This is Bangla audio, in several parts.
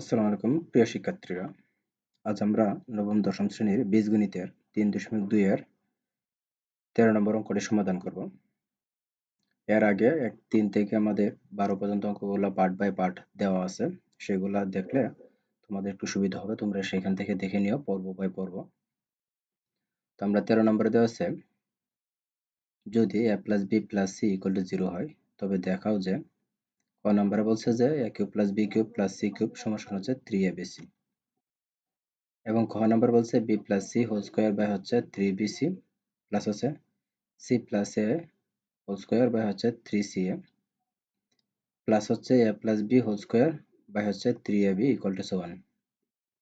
আসসালামু আলাইকুম প্রিয় শিক্ষার্থীরা। আজ আমরা নবম, দশম শ্রেণির বীজগণিতের তিন দশমিক দুই এর তেরো নম্বর অঙ্কটি সমাধান করব। এর আগে এক তিন থেকে আমাদের বারো পর্যন্ত অঙ্কগুলো পার্ট বাই পার্ট দেওয়া আছে। সেগুলা দেখলে তোমাদের একটু সুবিধা হবে। তোমরা সেখান থেকে দেখে নিও, পর্ব বাই পর্ব। তো আমরা তেরো নম্বরে দেওয়া আছে, যদি A plus B plus C equal to zero হয়, তবে দেখাও যে ক নম্বরে বলছে যে, A cube plus B cube plus C cube সমান হচ্ছে থ্রি এ বি সি এবং খ নম্বর বলছে B plus C whole square by হচ্ছে থ্রি বি সি প্লাস হচ্ছে C plus A whole square by হচ্ছে থ্রি সি এ প্লাস হচ্ছে A plus B whole square by হচ্ছে three A B equal to one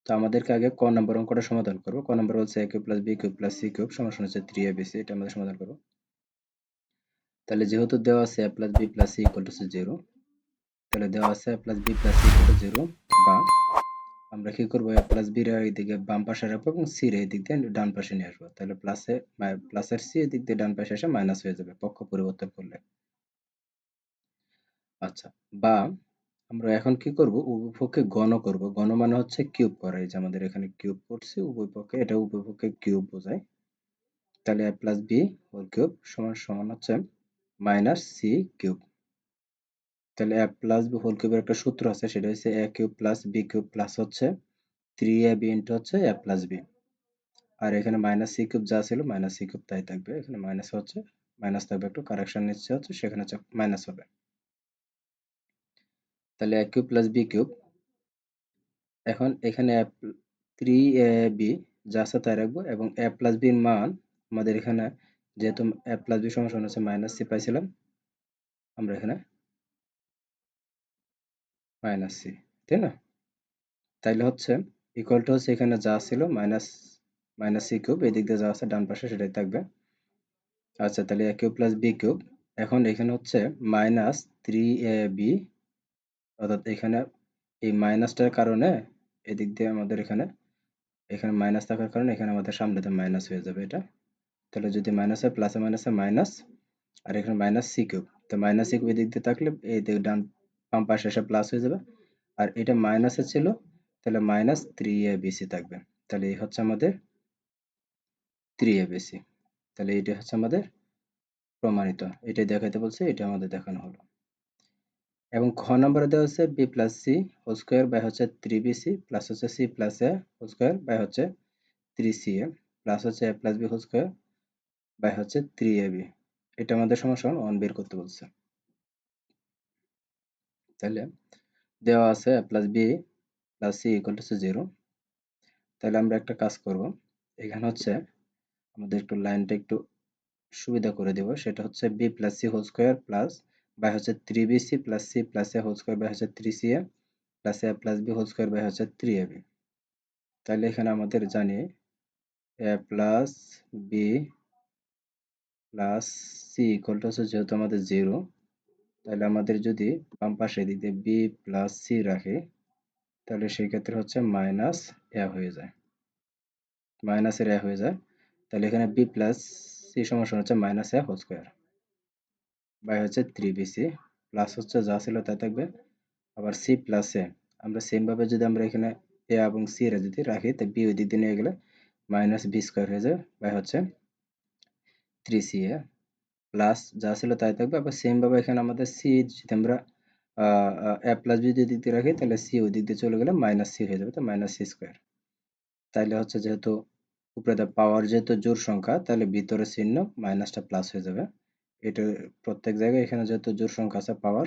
তো আমাদেরকে আগে ক নম্বর অঙ্কটা সমাধান করব। ক নম্বর বলছে A cube plus B cube plus C cube সমান হচ্ছে থ্রি এ বি সি এটা আমাদের সমাধান করব। তাহলে যেহেতু দেওয়া আছে A plus B plus C equal to zero তাহলে দেওয়া আছে plus B plus C to zero বা আমরা কি করব? প্লাস বি এর দিকে বাম পাশে রাখব এবং সি এর দিক দিয়ে ডান পাশে নিয়ে আসব। তাহলে প্লাসে প্লাসের সি এর দিক দিয়ে ডান পাশে এসে মাইনাস হয়ে যাবে পক্ষ পরিবর্তন করলে। আচ্ছা বা আমরা এখন কি করব? উভয় পক্ষে গণ করব। গণ মানে হচ্ছে কিউব করা, এই যে আমাদের এখানে কিউব করছি উভয় পক্ষে এটা উভয় পক্ষে কিউব বোঝায়। তাহলে A plus B whole cube সমান সমান হচ্ছে মাইনাস সি কিউব তাহলে এ প্লাস বি হোল কিউবের একটা সূত্র আছে, সেটা হচ্ছে A cube plus B cube plus হচ্ছে থ্রি এ বি ইন্টু হচ্ছে এ প্লাস বি আর এখানে মাইনাস সি কিউব যা ছিল মাইনাস সি কিউব তাই থাকবে। এখানে মাইনাস হচ্ছে মাইনাস থাকবে একটু কারেকশন নিচ্ছে হচ্ছে, সেখানে হচ্ছে মাইনাস হবে। তাহলে A cube plus B cube এখন এখানে থ্রি এ বি যা আছে তাই রাখব, এবং এ প্লাস বির মান, আমাদের এখানে যেহেতু এ প্লাস বি সমান হচ্ছে মাইনাস সি পাইছিলাম, আমরা এখানে মাইনাস সি, তাই না? তাইলে হচ্ছে ইকুয়াল টু হচ্ছে এখানে যা ছিল মাইনাস মাইনাস সি কিউব এই দিক দিয়ে যা আছে ডান পাশে সেটাই থাকবে। আচ্ছা তাহলে A cube plus B cube, এখন এখানে হচ্ছে মাইনাস থ্রি এ বি অর্থাৎ এখানে এই মাইনাসটার কারণে এদিক দিয়ে আমাদের এখানে এখানে মাইনাস থাকার কারণে এখানে আমাদের সামনেতে মাইনাস হয়ে যাবে এটা। তাহলে যদি মাইনাস হয় প্লাসে মাইনাসে মাইনাস, আর এখানে মাইনাস সি কিউব, তো মাইনাস সি কিউব এদিক দিয়ে থাকলে এই ডান বাম পাশে এসে প্লাস হয়ে যাবে। আর এটা মাইনাসে ছিল, তাহলে মাইনাস থ্রি এ বিসি থাকবে। তাহলে এই হচ্ছে আমাদের থ্রি এ বিসি তাহলে এটা হচ্ছে আমাদের প্রমাণিত। এটাই দেখাইতে বলছে, এটা আমাদের দেখানো হলো। এবং খ নম্বরে দেওয়া হচ্ছে B plus C whole square by হচ্ছে থ্রি বি সি প্লাস হচ্ছে C plus A whole square by হচ্ছে থ্রি সি এ প্লাস হচ্ছে A plus B whole square by হচ্ছে থ্রি এ বি এটা আমাদের সমস্যা ওয়ান বের করতে বলছে। তাহলে দেওয়া আছে A plus B plus C equal to zero তাহলে আমরা একটা কাজ করব। এখানে হচ্ছে আমাদের একটু লাইনটা একটু সুবিধা করে দেব। সেটা হচ্ছে B plus C whole square plus by হচ্ছে three B C plus C plus A whole square by হচ্ছে three C A plus A plus B whole square by হচ্ছে থ্রি এ বি তাহলে এখানে আমাদের জানি A plus B plus C equal to হচ্ছে যেহেতু আমাদের জিরো তাহলে আমাদের যদি বাম পাশে দিয়ে বি প্লাস সি রাখি, তাহলে সেই ক্ষেত্রে হচ্ছে মাইনাস এ হয়ে যায়। মাইনাসের এ হয়ে যায়। তাহলে এখানে বি প্লাস সি সমস্যা হচ্ছে minus A whole square by হচ্ছে থ্রি বি সি প্লাস হচ্ছে যা ছিল তাই থাকবে। আবার সি প্লাস এ আমরা সেমভাবে যদি আমরা এখানে এ এবং সি এর যদি রাখি তো বি ওই দিক দিয়ে নিয়ে গেলে মাইনাস বি স্কোয়ার হয়ে যাবে বাই হচ্ছে থ্রি সি এ প্লাস যা ছিল তাই থাকবে। আবার সেমভাবে এখানে আমাদের সি যদি আমরা এ প্লাস বি যদি রাখি, তাহলে সি ওই দিক দিয়ে চলে গেলে মাইনাস সি হয়ে যাবে, তো মাইনাস সি স্কোয়ার তাইলে হচ্ছে যেহেতু উপরে পাওয়ার যেহেতু জোর সংখ্যা, তাহলে ভিতরে চিহ্ন মাইনাসটা প্লাস হয়ে যাবে। এটা প্রত্যেক জায়গায় এখানে যেহেতু জোর সংখ্যা আছে পাওয়ার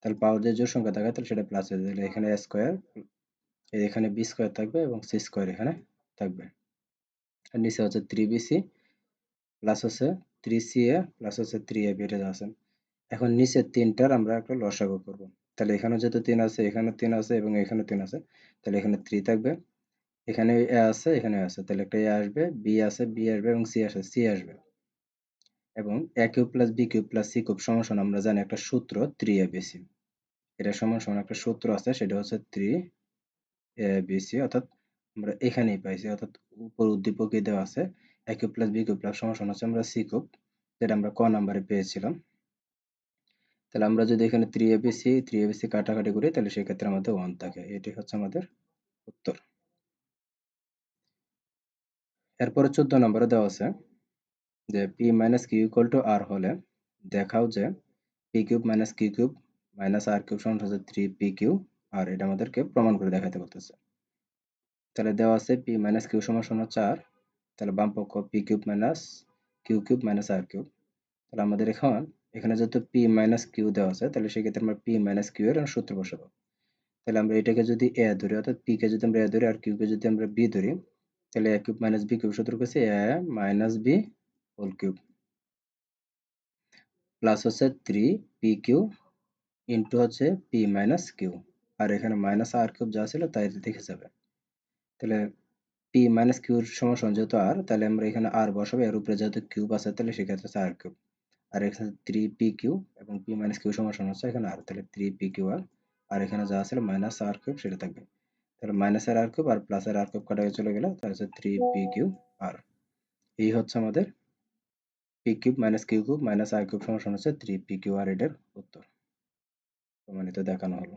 তাহলে পাওয়ার যে জোর সংখ্যা থাকে, তাহলে সেটা প্লাস হয়ে যাবে। এখানে স্কোয়ার এখানে বি স্কোয়ার থাকবে এবং সি স্কোয়ার এখানে থাকবে। আর নিচে হচ্ছে থ্রি বি সি প্লাস হচ্ছে থ্রি সি এ প্লাস হচ্ছে থ্রি এ বেড়ে আছে এখন নিচের তিনটার আমরা একটা লসাগু করব। তাহলে এখানে যেহেতু তিন আছে এখানে তিন আছে এবং এখানে তিন আছে, তাহলে এখানে থ্রি থাকবে। এখানে এ আছে, এখানে আছে, তাহলে একটা এ আসবে বি আছে বি আসবে এবং সি আসবে সি আসবে। এবং A cube plus B cube plus C cube সমান আমরা জানি একটা সূত্র থ্রি এ এটা সমান সমান একটা সূত্র আছে, সেটা হচ্ছে থ্রি এ অর্থাৎ আমরা এখানেই পাইছি, অর্থাৎ উপর উদ্দীপকে দেওয়া আছে। এ প্লাস হচ্ছে আমরা সি যেটা আমরা ক নাম্বারে পেয়েছিলাম। তাহলে আমরা যদি এখানে থ্রি এবিসি থ্রি এবিসি কাটাকাটি করি, তাহলে সেক্ষেত্রে আমাদের ওয়ান থাকে। এটি হচ্ছে আমাদের উত্তর। এরপরে চোদ্দ নম্বরে দেওয়া আছে যে P minus Q equal to R হলে দেখাও যে P cube minus Q cube minus R cube সমান হচ্ছে থ্রি পি কিউ আর এটা আমাদেরকে প্রমাণ করে দেখাতে বলতেছে। তাহলে দেওয়া আছে পি মাইনাস কিউ সমান সমান চার তাহলে বাম পক্ষ P cube minus Q cube minus R cube তাহলে আমাদের এখন এখানে যেহেতু পি মাইনাস কিউ দেওয়া আছে, তাহলে সেক্ষেত্রে আমরা পি মাইনাস কিউ এর সূত্র বসাবো। তাহলে আমরা এটাকে যদি এ ধরি, অর্থাৎ পি কে যদি আমরা এ ধরি আর কিউ কে যদি আমরা বি ধরি, তাহলে A cube minus B cube সূত্র করছি A minus B whole cube plus হচ্ছে থ্রি পি কিউ ইন্টু হচ্ছে পি মাইনাস কিউ আর এখানে মাইনাস আর কিউব যা ছিল তাই দেখে যাবে। তাহলে পি মাইনাস কিউর সমস্যা যেহেতু আর তাহলে আমরা এখানে আর বসাবো, এর উপরে যেহেতু কিউব আছে, তাহলে সেক্ষেত্রে হচ্ছে আর কিউব আর এখানে থ্রি পি এবং পি মাইনাস কিউ সমস্যা হচ্ছে এখানে আর তাহলে থ্রি পি কিউ আর আর এখানে যা আছে মাইনাস আর কিউব সেটা থাকবে। তাহলে মাইনাস আর আর কিউব আর প্লাস আর আর কিউব কাটা চলে গেল, তাহলে হচ্ছে থ্রি পি কিউ আর এই হচ্ছে আমাদের p cube minus q cube minus r cube সমস্যা হচ্ছে থ্রি পি কিউ আর এটার উত্তর। প্রমাণিত দেখানো হলো।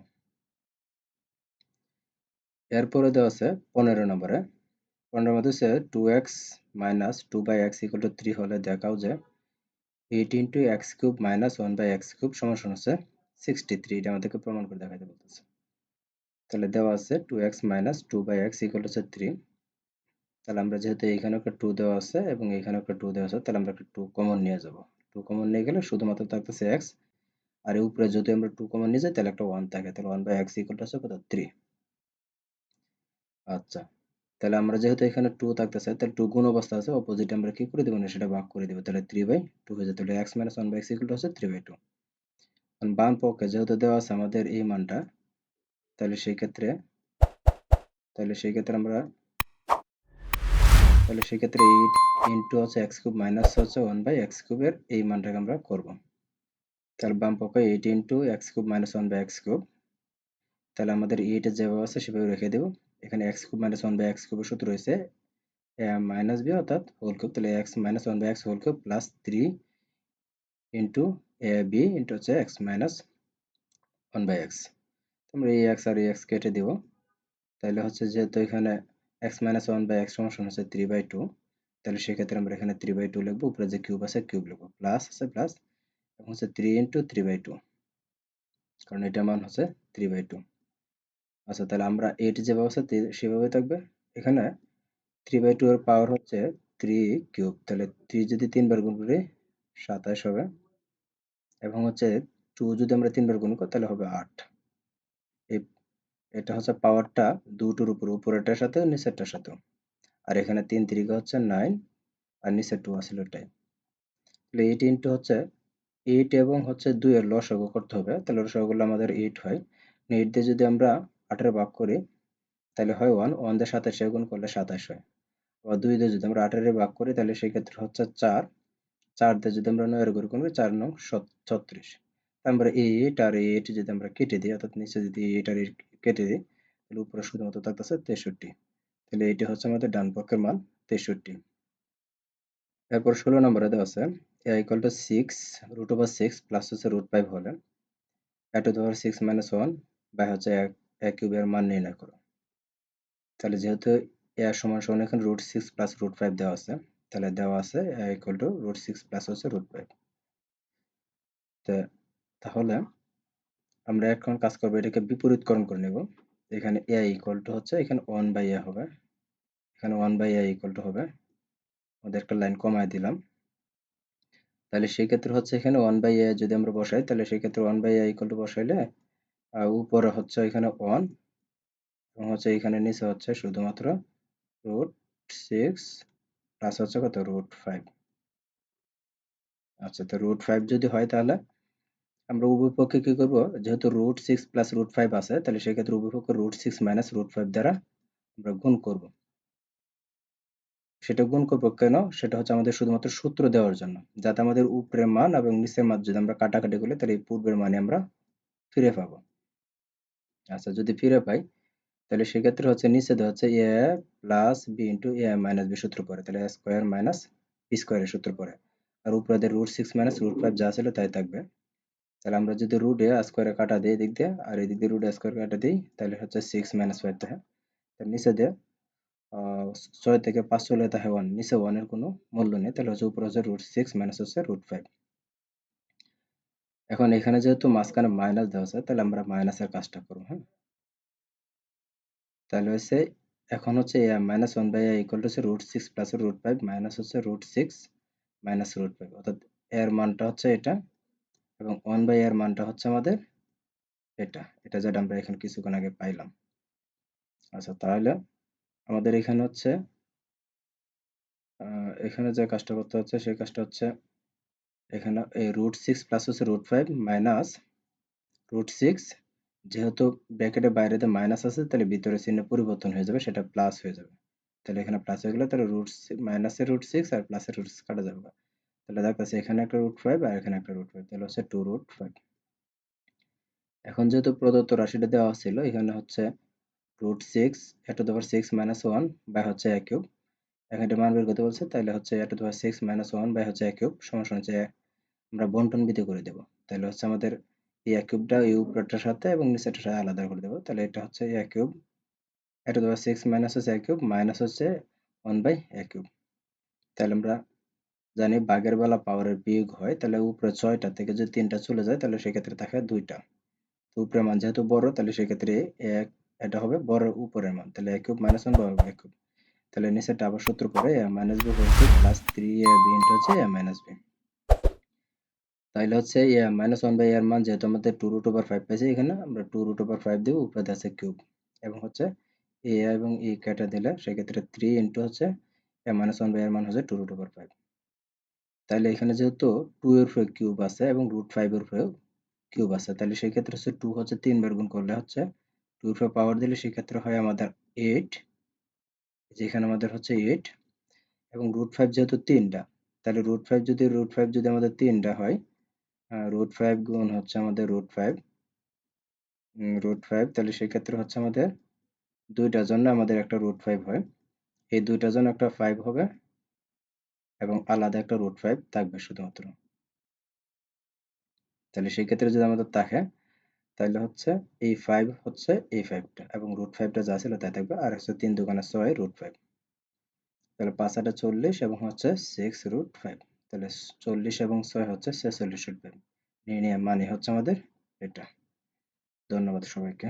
এরপরে দেওয়া আছে পনেরো নম্বরে পনেরো মধ্যে হচ্ছে two x minus two by x equal to three হলে দেখাও যে eight into x cube minus one by x cube সমান হচ্ছে সিক্সটি থ্রি এটা আমাদেরকে প্রমাণ করে দেখাতে বলতেছে। তাহলে দেওয়া আছে two x minus two by x equal হচ্ছে থ্রি তাহলে আমরা যেহেতু এইখানে একটা টু দেওয়া আছে এবং এইখানে একটা টু দেওয়া আছে, তাহলে আমরা একটা টু কমন নিয়ে যাব। টু কমন নিয়ে গেলে শুধুমাত্র থাকতেছে এক্স আর উপরে যদি আমরা টু কমন নিয়ে যাই, তাহলে একটা ওয়ান থাকে। তাহলে ওয়ান বাই এক্স ইকুয়াল হচ্ছে কত? থ্রি আচ্ছা। তাহলে আমরা যেহেতু এখানে টু থাকতেছে, তাহলে টু গুণ অবস্থা আছে অপোজিট আমরা কি করে দেবো না, সেটা ভাগ করে দেবো। তাহলে থ্রি বাই টু হয়ে যায়, তাহলে x minus one by x equal হচ্ছে থ্রি বাই টু বাম পক্ষে যেহেতু দেওয়া আছে আমাদের এই মানটা, তাহলে সেই ক্ষেত্রে, তাহলে সেই ক্ষেত্রে আমরা, তাহলে সেই ক্ষেত্রে এইট ইন্টু হচ্ছে এক্স কিউব মাইনাস হচ্ছে ওয়ান বাই এক্স কিউবের এই মানটাকে আমরা করব। তাহলে বাম পক্ষে eight into x cube minus one by x cube তাহলে আমাদের এইটা যেভাবে আছে সেভাবে রেখে দেবো। এখানে x cube minus one by x কিউবের সূত্র রয়েছে মাইনাস বি অর্থাৎ হোল কিউব তাহলে x minus one by x whole cube plus three into a b into হচ্ছে x minus one by x আমরা এই এক্স আর এই এক্স কেটে দিব, তাহলে হচ্ছে যেহেতু এখানে x minus one by x সমান হচ্ছে থ্রি বাই টু তাহলে সেক্ষেত্রে আমরা এখানে থ্রি বাই টু লিখব, উপরে যে কিউব আছে কিউব লিখব প্লাস আছে প্লাস এবং হচ্ছে three into three by two কারণ এটা মান হচ্ছে থ্রি বাই টু আচ্ছা তাহলে আমরা এইট যেভাবে আছে সেভাবে থাকবে? এখানে থ্রি বাই টু এর পাওয়ার হচ্ছে থ্রি কিউব তাহলে থ্রি যদি তিনবার গুণ করি, সাতাশ হবে। এবং হচ্ছে টু যদি আমরা তিনবার গুণ করি, তাহলে হবে আট। এটা হচ্ছে পাওয়ারটা দুটোর উপর, উপরেরটার সাথে, নিচেরটার সাথে। আর এখানে তিন তিরিকা হচ্ছে নাইন আর নিচের টু আসলে টাইম তাহলে এইট ইন্টু হচ্ছে এইট এবং হচ্ছে দুইয়ের লসাগু করতে হবে। তাহলে লসাগুলো আমাদের এইট হয়। এইট দিয়ে যদি আমরা আটের ভাগ করি তাহলে হয় ওয়ান ওয়ান দিয়ে সাতাশে গুণ করলে সাতাশ হয়। আবার দুই দিয়ে যদি আমরা আটের ভাগ করি, তাহলে সেক্ষেত্রে হচ্ছে চার। চার দিয়ে যদি আমরা নয়ের গুণ করি, চার নং ছত্রিশ। আমরা এইট আর এইট যদি আমরা কেটে দিই, অর্থাৎ নিচে যদি এইট আর এইট কেটে দিই, তাহলে উপরে শুধুমাত্র থাকতেছে তেষট্টি। তাহলে এইটি হচ্ছে আমাদের ডান পক্ষের মান, তেষট্টি। এরপর ষোলো নম্বরে দেওয়া আছে a equal to six root over six plus হচ্ছে রুট ফাইভ হলে এ টু ধর সিক্স মাইনাস ওয়ান বাই হচ্ছে এক। কিউবের মান নির্ণয় করো। তাহলে যেহেতু এ সমান সমান এখানে root six plus root five দেওয়া আছে, তাহলে দেওয়া আছে a equal to root six plus হচ্ছে রুট ফাইভ তাহলে আমরা এখন কাজ করব এটাকে বিপরীতকরণ করে নেব। এখানে এ ইকুয়াল টু হচ্ছে এখানে ওয়ান বাই এ হবে। এখানে one by a equal to হবে। আমাদের একটা লাইন কমায় দিলাম। তাহলে সেই ক্ষেত্রে হচ্ছে এখানে ওয়ান বাই এ যদি আমরা বসাই, তাহলে সেই ক্ষেত্রে one by a equal to বসাইলে উপরে হচ্ছে এখানে ওয়ান এবং হচ্ছে এখানে নিচে হচ্ছে শুধুমাত্র রুট সিক্স প্লাস হচ্ছে কত? রুট ফাইভ আচ্ছা তো রুট ফাইভ যদি হয় তাহলে আমরা উভয় পক্ষে কি করব? যেহেতু root six plus root five আছে, তাহলে সেক্ষেত্রে উভয় পক্ষে root six minus root five দ্বারা আমরা গুণ করব। সেটা গুণ করব কেন? সেটা হচ্ছে আমাদের শুধুমাত্র সূত্র দেওয়ার জন্য। যাতে আমাদের উপরের মান এবং নিচের মান যদি আমরা কাটাকাটি করি, তাহলে এই পূর্বের মানে আমরা ফিরে পাবো। আচ্ছা যদি ফিরে পাই, তাহলে সেক্ষেত্রে হচ্ছে নিচে হচ্ছে a plus b into a minus b সূত্র পরে, তাহলে স্কোয়ার মাইনাস বি স্কোয়ারের সূত্র পরে। আর উপরে root six minus root five যা ছিল তাই থাকবে। তাহলে আমরা যদি রুট এ স্কোয়ারে কাটা দিই এদিক দিয়ে, আর এদিক দিয়ে রুট স্কোয়ার কাটা দিই, তাহলে হচ্ছে সিক্স মাইনাস ফাইভ থাকে তার নিচে দিয়ে ছয় থেকে পাঁচ চলে থাকে ওয়ান নিচে ওয়ানের কোনো মূল্য নেই, তাহলে হচ্ছে উপরে হচ্ছে রুট সিক্স মাইনাস হচ্ছে রুট ফাইভ এখন এখানে যেহেতু মাঝখানে মাইনাস দেওয়া আছে, তাহলে আমরা মাইনাসের কাজটা করব হ্যাঁ? তাহলে হচ্ছে এখন হচ্ছে minus one by equal to হচ্ছে root six plus root five minus হচ্ছে root six minus root five অর্থাৎ এর মানটা হচ্ছে এটা এবং ওয়ান বাই এর মানটা হচ্ছে আমাদের এটা। এটা যেটা আমরা এখানে কিছুক্ষণ আগে পাইলাম। আচ্ছা তাহলে আমাদের এখানে হচ্ছে এখানে যে কাজটা করতে হচ্ছে, সেই কাজটা হচ্ছে এখানে এই রুট সিক্স প্লাস হচ্ছে root five minus root six যেহেতু ব্র্যাকেটের বাইরেতে মাইনাস আছে, তাহলে ভিতরে চিহ্ন পরিবর্তন হয়ে যাবে, সেটা প্লাস হয়ে যাবে। তাহলে এখানে প্লাস হয়ে গেলে তাহলে রুট মাইনাসের রুট সিক্স আর প্লাসের রুট কাটা যাবে। তাহলে দেখতেছি এখানে একটা রুট ফাইভ আর এখানে একটা রুট ফাইভ তাহলে হচ্ছে টু রুট ফাইভ এখন যেহেতু প্রদত্ত রাশিটা দেওয়া ছিল, এখানে হচ্ছে রুট সিক্স এ টু দেওয়ার সিক্স মাইনাস ওয়ান বা হচ্ছে এক কিউব। এখানে মান বের করতে বলছে, তাহলে হচ্ছে এ টু দেওয়ার সিক্স মাইনাস ওয়ান বাই হচ্ছে এক কিউব সমস্যা হচ্ছে আমরা বন্টন বিধি করে দেবো। তাহলে হচ্ছে আমাদের এই এক কিউবটা এই উপরটার সাথে এবং নিচেরটার সাথে আলাদা করে দেবো। তাহলে এটা হচ্ছে এক কিউব এ টু দেওয়ার সিক্স মাইনাস হচ্ছে এক কিউব মাইনাস হচ্ছে ওয়ান বাই এক কিউব তাহলে আমরা জানি বাঘের বেলা পাওয়ারের বিয়োগ হয়, তাহলে উপরে ছয়টা থেকে যদি তিনটা চলে যায়, তাহলে সেক্ষেত্রে থাকে দুইটা। তো উপরের মান যেহেতু বড়, তাহলে সেক্ষেত্রে এক, এটা হবে বড় উপরের মান। তাহলে এক কিউব মাইনাস ওয়ান বা এক কিউব তাহলে নিচেরটা আবার সূত্র a minus b cube plus three a b into হচ্ছে এ মাইনাস বি তাহলে হচ্ছে এ মাইনাস ওয়ান বাই এর মান যেহেতু আমাদের টু রুট ওভার ফাইভ পাইছি এখানে, আমরা টু রুট ওভার ফাইভ দিব, উপরে আছে কিউব এবং হচ্ছে এ এবং ই কেটে দিলে সেক্ষেত্রে থ্রি ইন্টু হচ্ছে এ মাইনাস ওয়ান বাই এর মান হচ্ছে টু রুট ওভার ফাইভ তাহলে এখানে যেহেতু টু এর উপরে কিউব আছে এবং রুট ফাইভ এর উপরেও কিউব আছে, তাহলে সেই ক্ষেত্রে হচ্ছে টু হচ্ছে তিনবার গুণ করলে হচ্ছে টু এর পাওয়ার দিলে সেক্ষেত্রে হয় আমাদের এইট যেখানে আমাদের হচ্ছে এইট এবং রুট ফাইভ যেহেতু তিনটা, তাহলে রুট ফাইভ যদি রুট ফাইভ যদি আমাদের তিনটা হয় রুট ফাইভ গুণ হচ্ছে আমাদের রুট ফাইভ রুট ফাইভ তাহলে সেক্ষেত্রে হচ্ছে আমাদের দুইটার জন্য আমাদের একটা রুট ফাইভ হয়। এই দুইটার জন্য একটা ফাইভ হবে এবং আলাদা একটা রুট ফাইভ থাকবে শুধুমাত্র। তাহলে সেই ক্ষেত্রে যদি আমাদের থাকে তাহলে হচ্ছে এই ফাইভ হচ্ছে এই ফাইভটা এবং রুট ফাইভটা যা ছিল তাই থাকবে। আর হচ্ছে তিন দোকানে ছয় রুট ফাইভ তাহলে পাঁচ আটা চল্লিশ এবং হচ্ছে সিক্স রুট ফাইভ তাহলে চল্লিশ এবং ছয় হচ্ছে ছেচল্লিশ রুট ফাইভ নির্ণয় মানে হচ্ছে আমাদের এটা। ধন্যবাদ সবাইকে।